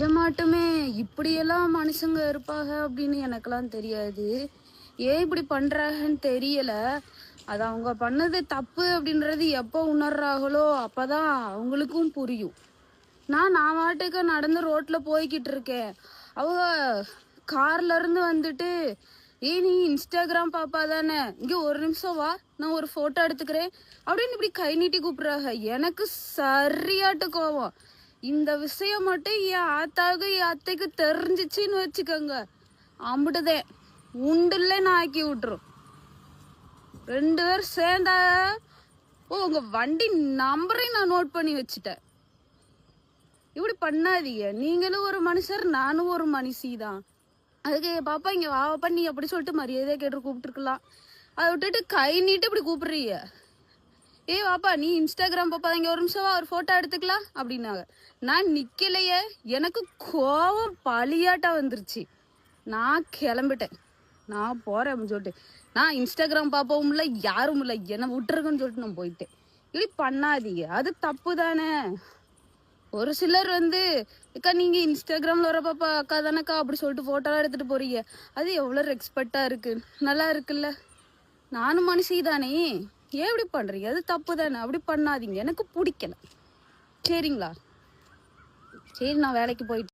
நிஜமாட்டுமே இப்படியெல்லாம் மனுஷங்க இருப்பாங்க அப்படின்னு எனக்கெல்லாம் தெரியாது. ஏன் இப்படி பண்றாங்கன்னு தெரியல. அது அவங்க பண்ணது தப்பு அப்படின்றது எப்போ உணர்றாங்களோ அப்பதான் அவங்களுக்கும் புரியும். நான் நான் வாட்டுக்கு நடந்து ரோட்ல போய்கிட்டு இருக்கேன். அவங்க கார்ல இருந்து வந்துட்டு ஏ நீ இன்ஸ்டாகிராம் பாப்பா தானே? இங்க ஒரு நிமிஷம் வா நான் ஒரு போட்டோ எடுத்துக்கிறேன். அப்படின்னு இப்படி கை நீட்டி கூப்பிடுறாங்க. எனக்கு சரியாட்டு கோவம் இந்த விஷயம் மட்டும் என் ஆத்தாவுக்கு என் அத்தைக்கு தெரிஞ்சிச்சின்னு வச்சுக்கோங்க. அம்பிட்டுதே உண்டுல நான் ஆக்கி விட்டுரும். ரெண்டு பேரும் சேர்ந்தா ஓ உங்க வண்டி நம்பரையும் நான் நோட் பண்ணி வச்சுட்டேன். இப்படி பண்ணாதீங்க. நீங்களும் ஒரு மனுஷர் நானும் ஒரு மனுஷி தான் அதுக்கு பாப்பா இங்க வா நீ அப்படி சொல்லிட்டு மரியாதையா கேட்டு கூப்பிட்டுருக்கலாம். அதை விட்டுட்டு கை நீட்டு இப்படி கூப்பிடுறீங்க. ஏ வாப்பா நீ இன்ஸ்டாகிராம் பாப்பா இங்கே ஒரு நிமிஷமா ஒரு ஃபோட்டோ எடுத்துக்கலாம் அப்படின்னாங்க. நான் நிற்கலையே எனக்கு கோவம் பழியாட்டாக வந்துருச்சு. நான் கிளம்பிட்டேன். நான் போகிறேன் அப்படின்னு சொல்லிட்டு. நான் இன்ஸ்டாகிராம் பார்ப்பவும் இல்லை யாரும் இல்லை என்னை விட்டுருக்குன்னு சொல்லிட்டு நான் போயிட்டேன். இப்படி பண்ணாதீங்க அது தப்பு தானே. ஒரு சிலர் வந்து அக்கா நீங்கள் இன்ஸ்டாகிராமில் வர பாப்பா அக்கா தானக்கா அப்படி சொல்லிட்டு ஃபோட்டோலாம் எடுத்துகிட்டு போகிறீங்க அது எவ்வளோ ரெஸ்பெக்டா இருக்குது நல்லா இருக்குல்ல. நானும் மனுஷி தானே. ஏன் இப்படி பண்றீங்க? அது தப்பு தானே. அப்படி பண்ணாதீங்க. எனக்கு பிடிக்கல. சரிங்களா? சரி நான் வேலைக்கு போயிட்டு